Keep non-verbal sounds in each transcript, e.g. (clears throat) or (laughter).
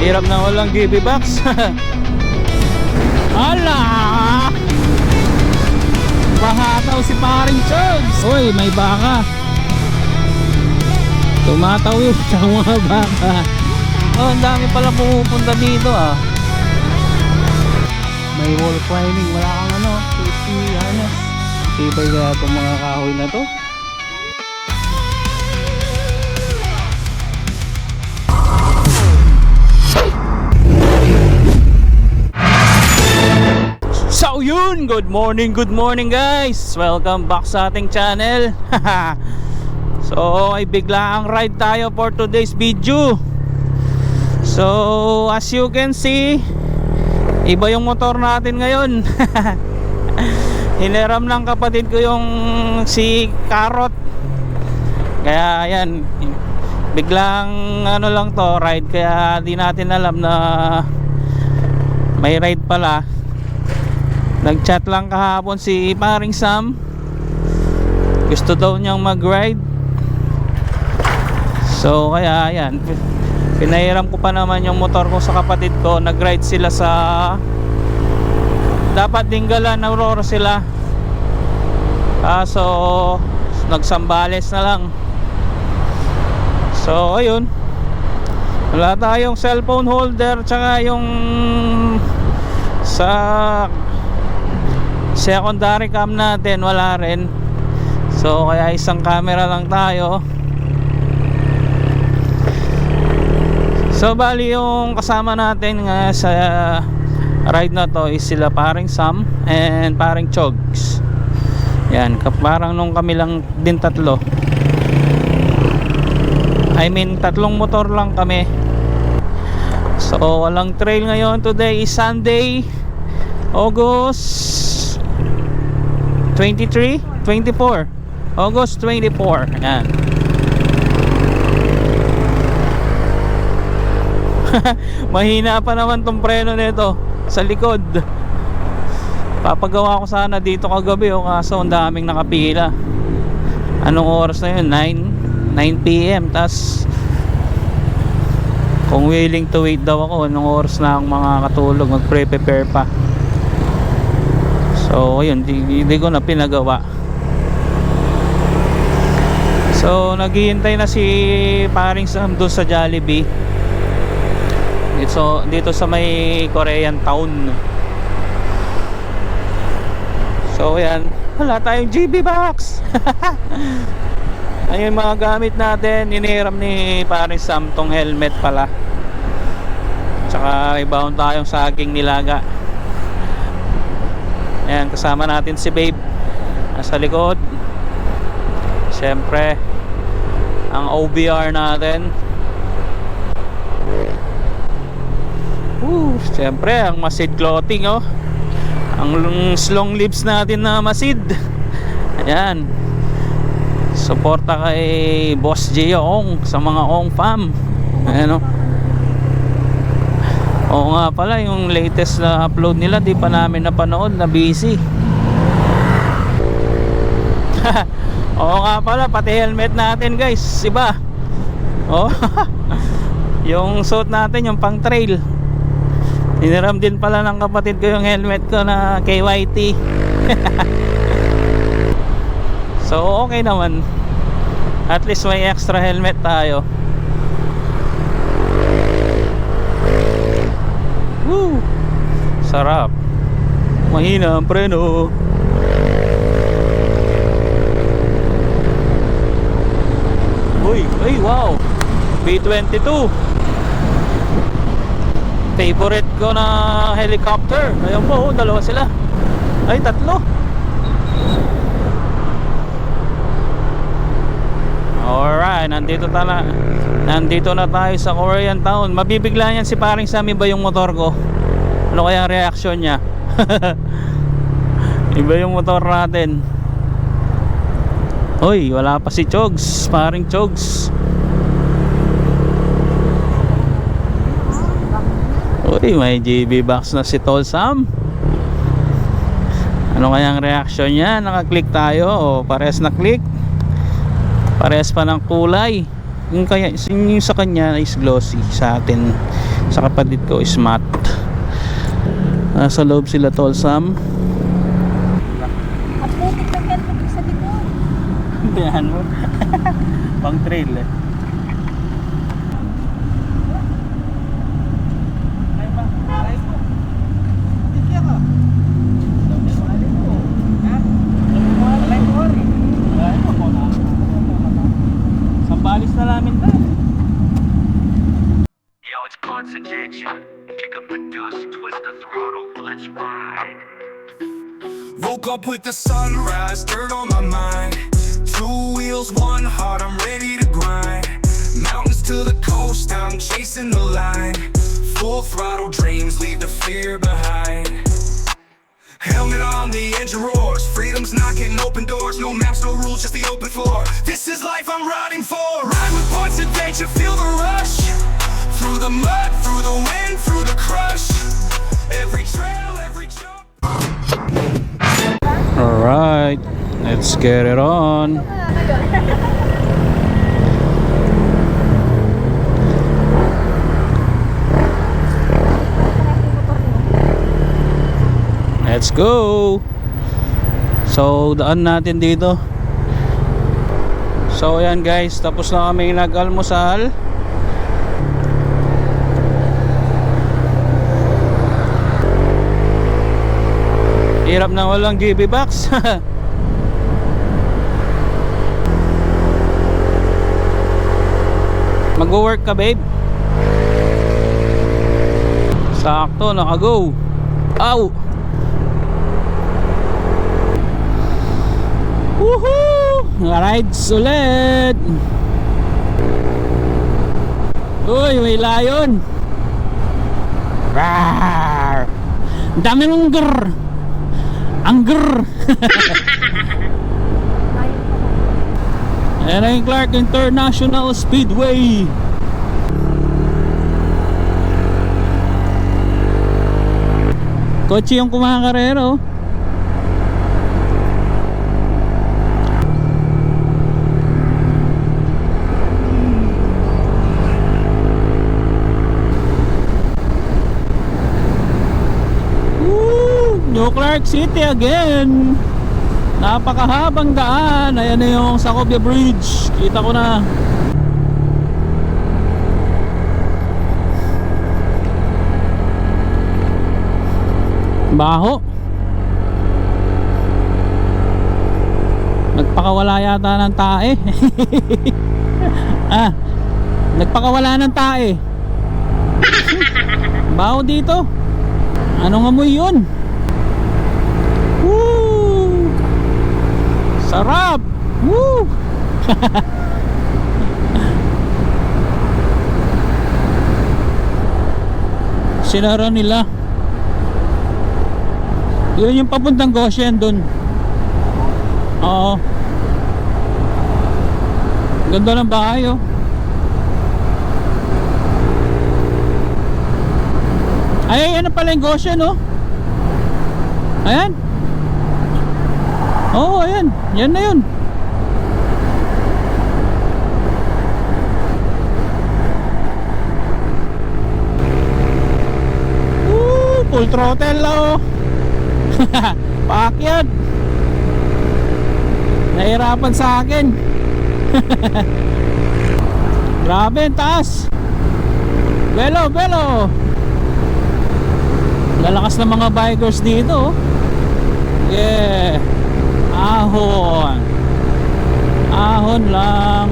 Hirap na walang GB box. (laughs) Ala! Bahataw si paring Chugs. Uy, may baka. Tumatawid (laughs) sa mga baka. Oh, ang dami pala pumupunta dito ah. May wall climbing. Wala kang ano, safety harness. Tibay kaya mga kahoy na to. So yun, good morning, good morning guys. Welcome back sa ating channel. (laughs) So ay bigla ang ride tayo for today's video. So as you can see Iba yung motor natin ngayon. (laughs) Hiniram ng kapatid ko yung si Carrot. Kaya yan Biglang ano lang to ride. Kaya di natin alam na May ride pala Nag-chat lang kahapon si paring Sam. Gusto daw niyang mag-ride. So kaya ayan. Pinahiram ko pa naman yung motor ko sa kapatid ko. Nag-ride sila sa Dapat Dinggalan Aurora sila. Kaso Nagsambales na lang. So ayun. Wala tayong cellphone holder Tsaka yung Sa secondary cam natin wala rin. So kaya isang camera lang tayo. So bali yung kasama natin nga sa ride na to is sila paring Sam and paring Chogs. Yan parang nung kami lang din tatlo. I mean tatlong motor lang kami. So walang trail ngayon. Today is Sunday August 23, 24 August 24 Ayan. (laughs) Mahina pa naman tong preno nito Sa likod. Papagawa ko sana dito kagabi oh, Kaso ang daming nakapila. Anong oras na yun? 9 9pm Tas Kung willing to wait daw ako Anong oras na ang mga katulog? Magpre-prepare pa So ayun, di, di ko na pinagawa. So naghihintay na si paring Sam doon sa Jollibee. Dito, dito sa may Korean town. So ayan, wala tayong GB box. (laughs) Ayun mga gamit natin, iniram ni paring Sam tong helmet pala. Tsaka ibaon tayong saging nilaga. Ayan, kasama natin si Babe. Nasa likod. Siyempre Ang OBR natin. Woo, Siyempre, ang masid clothing oh. Ang long lips natin na masid. Ayan. Suporta kay Boss Gio Ong Sa mga Ong fam. Ayan oh Oo nga pala, yung latest na upload nila, di pa namin napanood, na busy. (laughs) Oo nga pala, pati helmet natin guys, iba. Oh. (laughs) yung suit natin, yung pang trail. Iniram din pala ng kapatid ko yung helmet ko na KYT. (laughs) so okay naman. At least may extra helmet tayo. Woo! Sarap. Mahina ang preno. Uy, uy, wow. B-22. Favorite ko na helicopter. Ayun po, oh, dalawa sila. Ay, tatlo. Alright, nandito tala. Nandito na tayo sa Korean Town. Mabibigla yan si paring Sammy ba yung motor ko? Ano kaya ang reaction niya? (laughs) Iba yung motor natin. Hoy, wala pa si Chogs, paring Chogs. Uy, may GB box na si Tol Sam. Ano kaya ang reaction niya? Naka-click tayo o pares na click? Pares pa ng kulay. Yung, kaya, yung sa kanya is glossy sa atin sa kapatid ko is matte nasa loob sila tol Sam na yan pag sa likod. Yan (laughs) mo. (laughs) Pang trail eh. Kick up the dust, twist the throttle, let's ride. Woke up with the sunrise, dirt on my mind. Two wheels, one heart, I'm ready to grind. Mountains to the coast, I'm chasing the line. Full throttle dreams, leave the fear behind. Helmet on, the engine roars. Freedom's knocking, open doors. No maps, no rules, just the open floor. This is life I'm riding for. Ride with points adventure, feel the rush. Through the mud, through the wind, through the crush. Every trail, every jump. Alright, let's get it on. Let's go! So, daan natin dito. So, ayan guys, tapos na kami nag-almusal. Hirap na walang GB box. (laughs) Mag-work ka, babe? Sakto, naka-go. Ow! Woohoo! Rides ulit! Uy, may layon! Rawr! Dami ng grrr! Ang grrr! (laughs) Ayan na yung Clark International Speedway. Kotse yung kumakarero. Clark City again. Napakahabang daan. Ayan na yung Sacobia Bridge. Kita ko na. Baho. Nagpakawala yata ng tae. (laughs) ah, nagpakawala ng tae. (laughs) Baho dito. Anong amoy yun? Woo! Sarap! Woo! (laughs) Sinara nila. Yun yung papuntang Goshen dun. Oo. Ganda ng bahay oh. Ay, ano pala yung Goshen oh. Ayan. Oo, oh, ayan. Yan na yun. Woo! Full throttle oh. (laughs) Paakyat. Nahirapan sa akin. (laughs) Grabe, taas. Belo, belo. Lalakas ng mga bikers dito. oh. Yeah. Ahon. Ahon lang.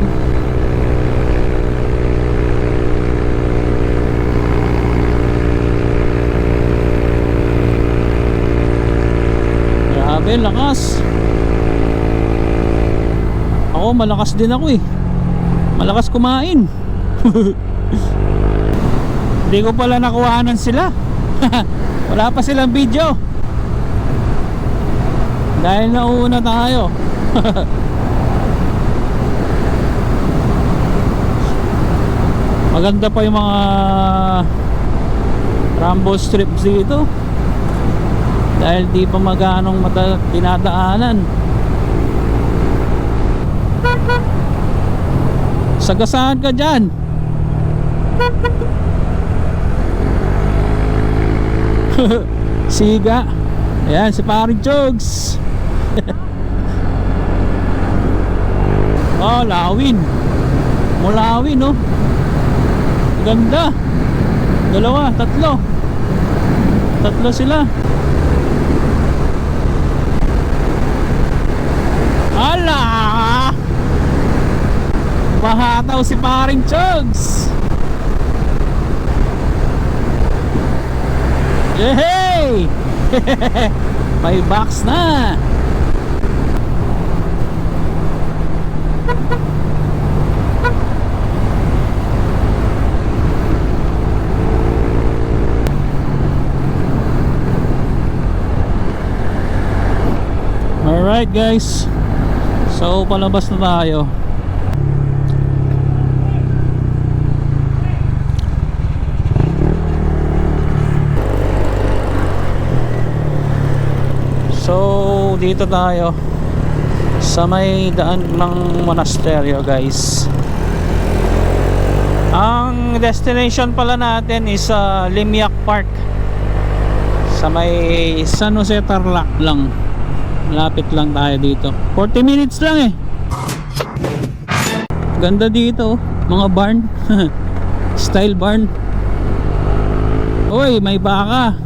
Grabe, lakas. Ako, malakas din ako eh. Malakas kumain. (laughs) Hindi ko pala nakuhanan sila. (laughs) Wala pa silang video. Dahil nauuna tayo. (laughs) Maganda pa yung mga rumble strips dito. Dahil di pa maganong mata dinadaanan. Sagasaan ka dyan. (laughs) Siga. Ayan, si paring Jogs. Oh, (laughs) lawin. Mulawin, no? Ganda. Dalawa, tatlo. Tatlo sila. Ala! Bahataw si paring Chugs! Yehey! (laughs) May box na! Alright guys. So palabas na tayo. So dito tayo sa may daan ng monasteryo guys. Ang destination pala natin is sa Limiak Park. Sa may San Jose Tarlac lang Malapit lang tayo dito. 40 minutes lang eh. Ganda dito oh. Mga barn. (laughs) Style barn. Uy may baka.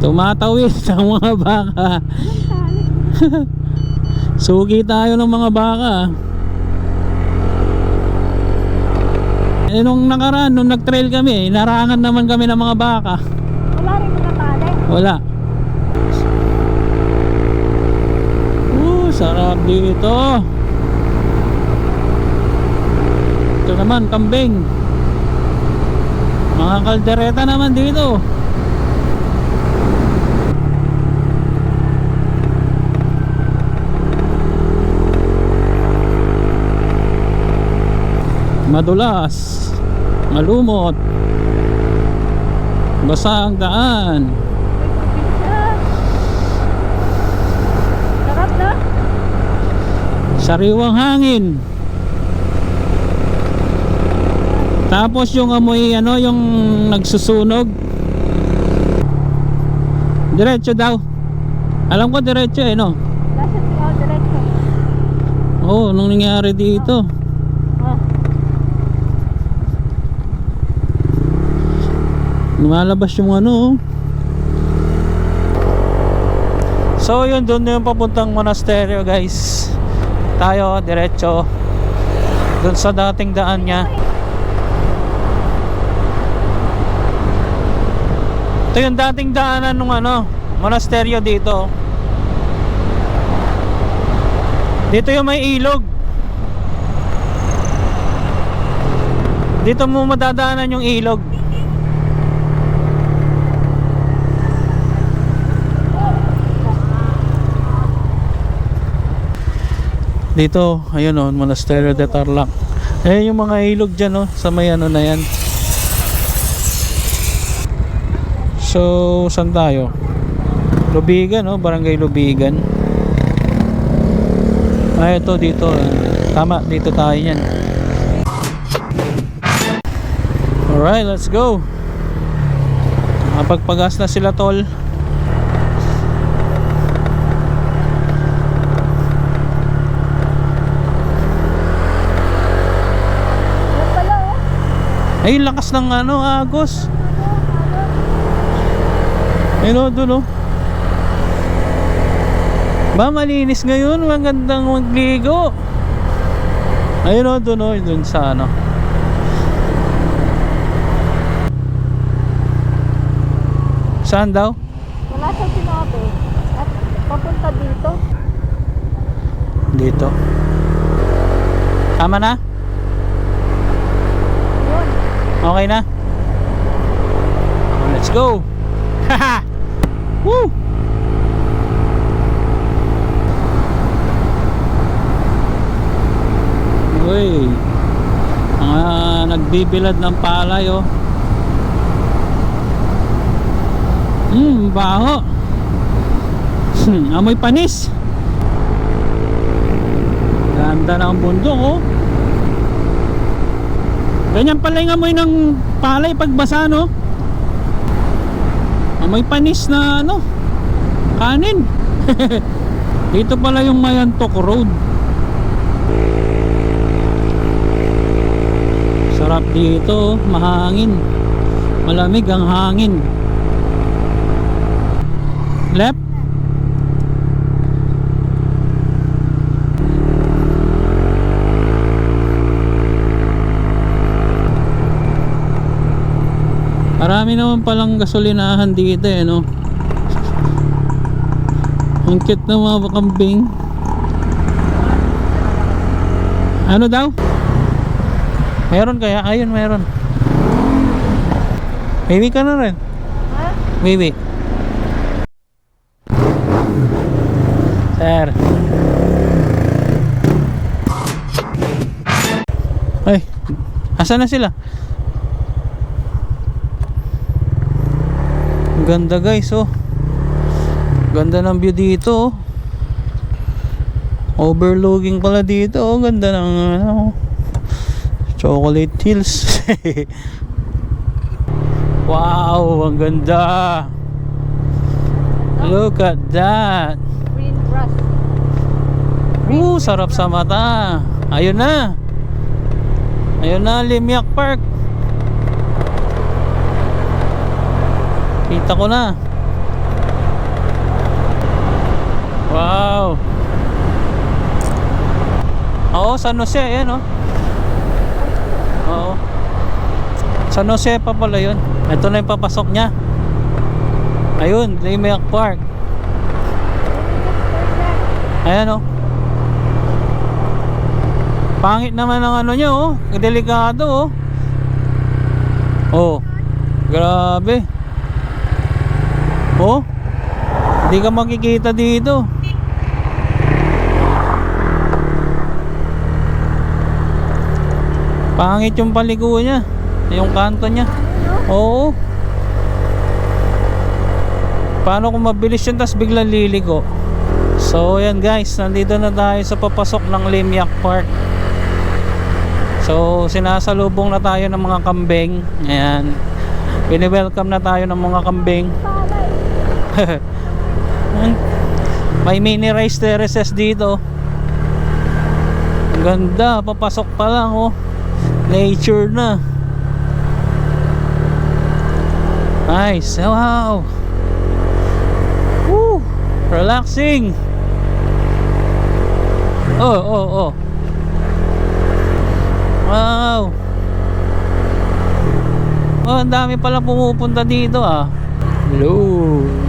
Tumatawid ang (laughs) mga baka. (laughs) Sugi tayo ng mga baka. Eh nung nakaraan, nung nag-trail kami, inarangan naman kami ng mga baka. Wala rin mga tali. Wala Uh, sarap dito Ito. Naman, kambing. Mga kaldereta naman dito. Madulas Malumot Basa ang daan Ah. Sarap na. Sariwang hangin. Tapos yung amoy ano, yung nagsusunog. Diretso daw. Alam ko diretso eh, no? Oh, nung nangyari dito. Ah. Lumalabas yung ano. oh. So yun, doon na yung papuntang monasteryo guys. Tayo, diretso. Doon sa dating daan niya. Ito yung dating daanan nung ano, monasteryo dito. Dito yung may ilog. Dito mo madadaanan yung ilog. Dito, ayun oh, Monasterio de Tarlac. Eh yung mga ilog dyan oh, sa may ano na yan. So, saan tayo? Lubigan oh, Barangay Lubigan. Ah, ito dito. ah. Tama, dito tayo yan. Alright, let's go. Nakapagpagas na sila tol. Ay, lakas ng ano, agos. Ayun o, dun o. Ba, malinis ngayon. Magandang magligo. Ayun o, dun o. Dun sa ano. Saan daw? Wala siyang sinabi. At papunta dito. Dito. Tama na? Yun. Okay na? Let's go! (laughs) Woo! Uy! Mga nagbibilad ng palay oh. Hmm, baho. Hmm, amoy panis. Ganda ng bundok oh. Ganyan pala yung amoy ng palay pagbasa, no? Amoy panis na, ano, kanin. (laughs) Dito pala yung Mayantok Road. Sarap dito, oh. mahangin. Malamig ang hangin. Marami naman palang gasolinahan dito eh, no? Ang cute ng mga kambing. Ano daw? Meron kaya? Ayun, meron. Baby ka na rin. Ha? Baby. Sir. Ay, asa na sila? Ganda guys, oh. Ganda ng view dito, oh. Overlooking pala dito, oh. Ganda ng ano, Chocolate Hills. (laughs) wow, ang ganda. Look at that. Green grass. Uh, sarap sa mata. Ayun na. Ayun na, Limyak Park. Kita ko na. Wow. Oo, San Jose, ayan oh. Oo. San Jose pa pala yun. Ito na yung papasok niya. Ayun, Limyak Park. Ayan oh. Pangit naman ang ano nyo oh. Delikado oh. Oh. Grabe. Oh. Hindi ka makikita dito. Pangit yung paligo niya. Yung kanto niya. Oo. Paano kung mabilis yun tapos biglang liligo? So yan guys, nandito na tayo sa papasok ng Limyak Park. So sinasalubong na tayo ng mga kambing. Ayan. Bini-welcome na tayo ng mga kambing. (laughs) May mini rice terraces dito. Ang ganda, papasok pa lang oh. Nature na. Nice. Wow. Woo. Relaxing. Oh, oh, oh. Wow. Oh, ang dami pala pumupunta dito ah. Hello.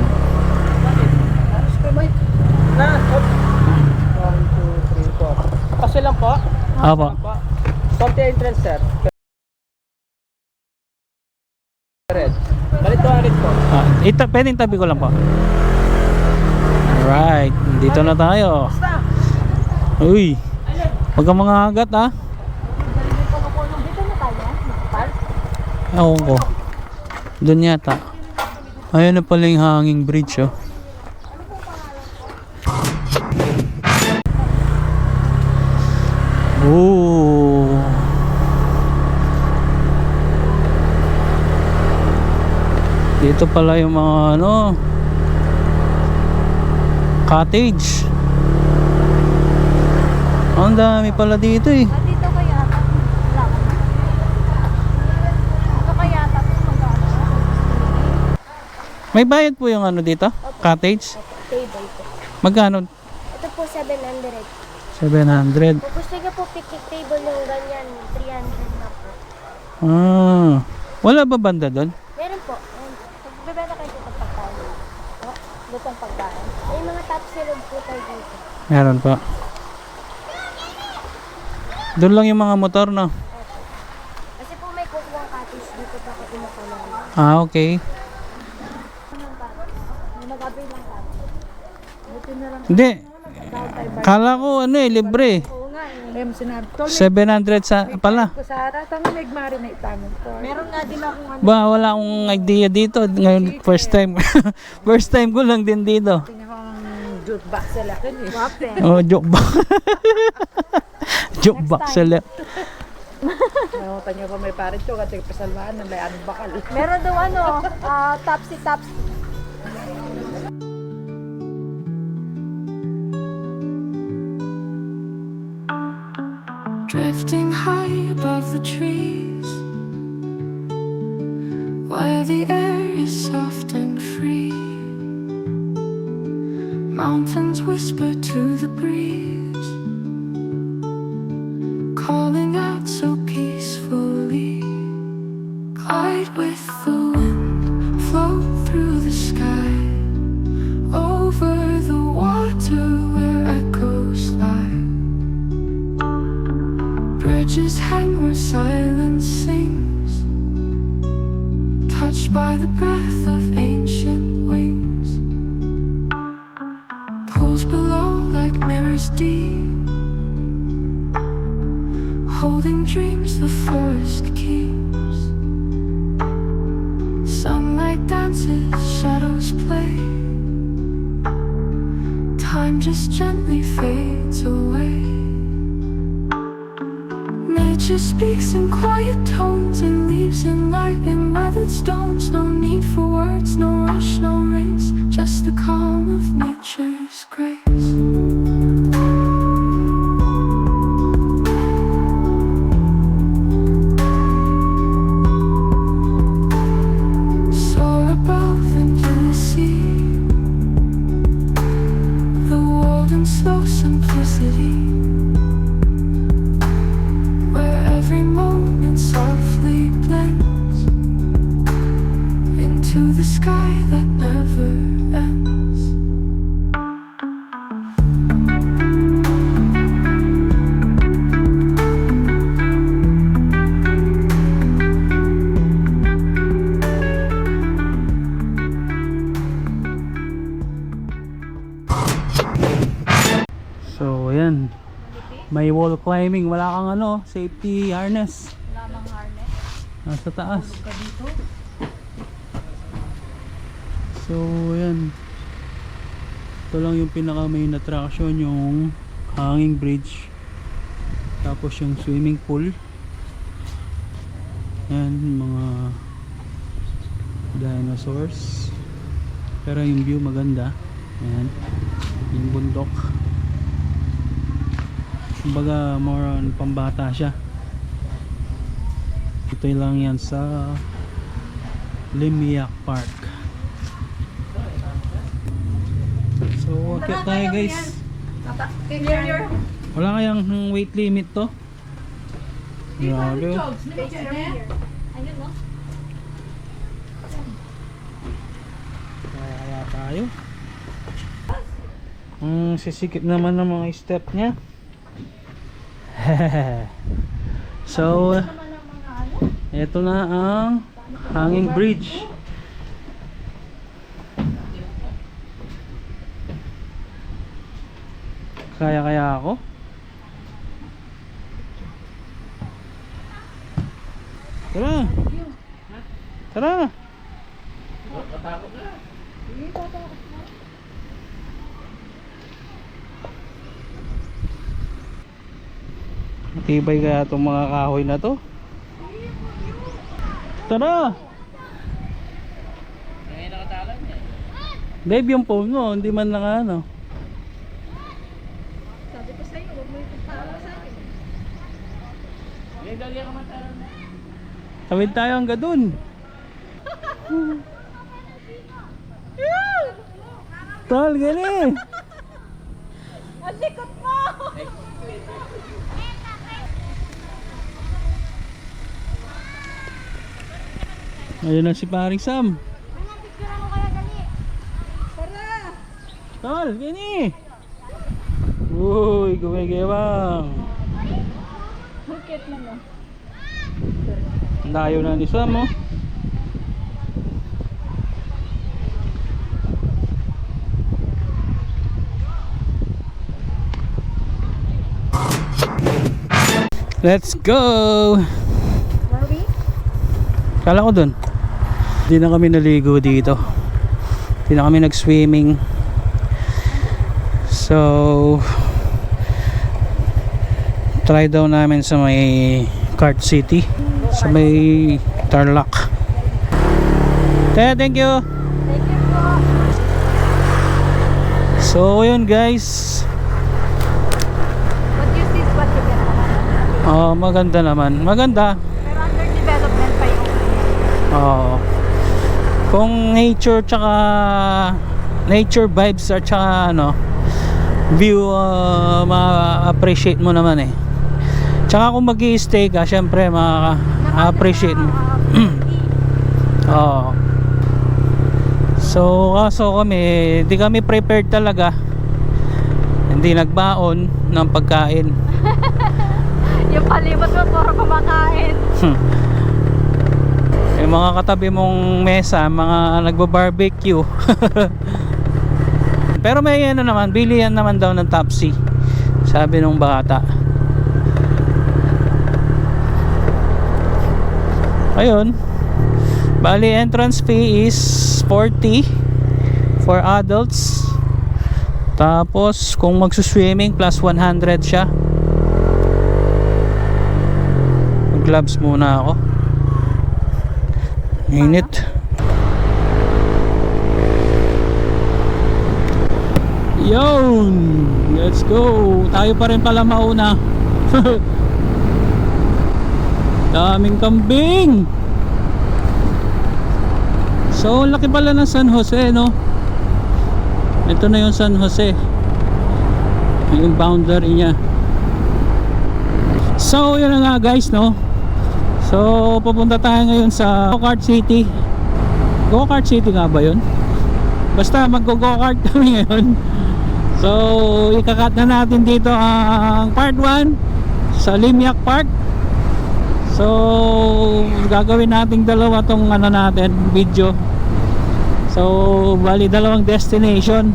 Kasi lang po. Apa. Po. Sorte entrance, sir. Red. Balik to red po. Ah, ita, pwedeng tabi ko lang po. Alright, dito na tayo. Uy, wag kang mga agat. Park. Ewan ko. Doon yata. Ayun na pala yung hanging bridge oh. Ooh. Dito pala yung mga ano cottage. Ang dami pala dito eh. Ah, dito kaya. Dito kaya? May bayad po yung ano dito? Cottage? Table po. Magkano? Ito po 700. 700. Kung gusto niyo po picnic table yung ganyan, 300 na po. Ah. Wala ba banda doon? Meron po. Magbibenta kayo dito ng pagkain. Oh, dito ang pagkain. May mga top silog po tayo dito. Meron pa. Doon lang yung mga motor, no? Kasi po may kukuwang cottage dito pa ako inukulang. Ah, okay. Hindi. Kala ko ano eh, libre. Oo nga eh. Ayun, sinabi. Tol, 700 sa pala. ko sa harap. Na ko. Meron nga din akong ano. Ba, wala akong idea dito. Ngayon, first time. (laughs) first time ko lang din dito. Ang jukebox sa laki eh. Wape. Oh, joke box. (laughs) joke box sa left. Nakalimutan niyo pa may parit yung at pasalmaan ng layan bakal. Meron daw ano, ah, topsy-topsy. Drifting high above the trees, where the air is soft and free. Mountains whisper to the breeze, in weathered stones. No need for words, no rush, no race, just the calm of nature's climbing. Wala kang ano, safety harness. Lamang harness. Nasa taas. So, ayan. Ito lang yung pinaka main attraction, yung hanging bridge. Tapos yung swimming pool. Ayan, mga dinosaurs. Pero yung view maganda. Ayan. Yung bundok. Kumbaga more on pambata siya. Ito lang yan sa Limiak Park. So, akit tayo guys. Wala kayang weight limit to? Grabe. Kaya kaya tayo. Ang sisikip naman ng mga step niya. (laughs) so, ito na ang hanging bridge. Kaya kaya ako? Tara! Tara! Matibay kaya itong mga kahoy na to? Tara! Dave, yung phone mo, hindi man naka ano. Sabi ko sa'yo, huwag mo ipagpapa sa akin. Tawid tayo hanggang dun. (laughs) Tol, gali. Ang likot mo! Ayun na si paring Sam. Tol, gani. Uy, gumigewang. Bukit na mo. Layo na ni Sam, oh. Let's go! Where we? Kala ko dun. Hindi na kami naligo dito. Hindi na kami nag-swimming. So, try daw namin sa may Kart City sa may Tarlac. Kaya thank you. Thank you po. So yun guys. What you see is what you get. Oh, maganda naman. Maganda. Pero under development pa yung Oo. Kung nature tsaka nature vibes at tsaka ano view uh, ma-appreciate mo naman eh. Tsaka kung mag stay ka, syempre ma-appreciate mo. (clears throat) Oo. So, kaso kami, di kami prepared talaga. Hindi nagbaon ng pagkain. (laughs) yung palibot mo puro kumakain. Yung mga katabi mong mesa, mga nagba-barbecue. (laughs) Pero may ano naman, bilihan naman daw ng Topsy. Sabi nung bata. Ayun. Bali, entrance fee is 40 for adults. Tapos, kung magsuswimming, plus 100 siya. Mag-gloves muna ako. Init. Yun! Let's go! Tayo pa rin pala mauna. (laughs) Daming kambing! So, laki pala ng San Jose, no? Ito na yung San Jose. Yung boundary niya. So, yun na nga guys, no? So, pupunta tayo ngayon sa Go-Kart City. Go-Kart City nga ba yun? Basta mag-go-kart kami (laughs) ngayon. So, ikakat na natin dito ang part 1 sa Limyak Park. So, gagawin nating dalawa tong ano natin, video. So, bali dalawang destination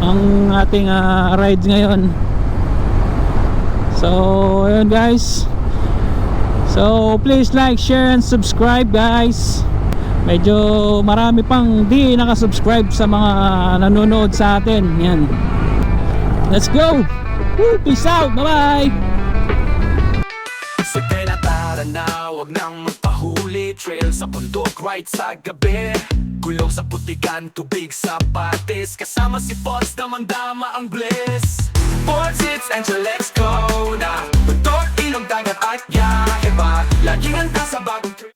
ang ating ah, ride ngayon. So, ayun guys. So, please like, share, and subscribe guys. Medyo marami pang di nakasubscribe sa mga nanonood sa atin. Yan. Let's go! Woo! Peace out! Bye-bye! Sige na tara na, wag nang magpahuli Trail sa bundok, right sa gabi Gulong sa putikan, tubig sa patis. Kasama si Pots, damang-dama ang bliss. Boards, it's and let's go na Bundok, ilong, dagat at yahe ba? Laging handa sa bagong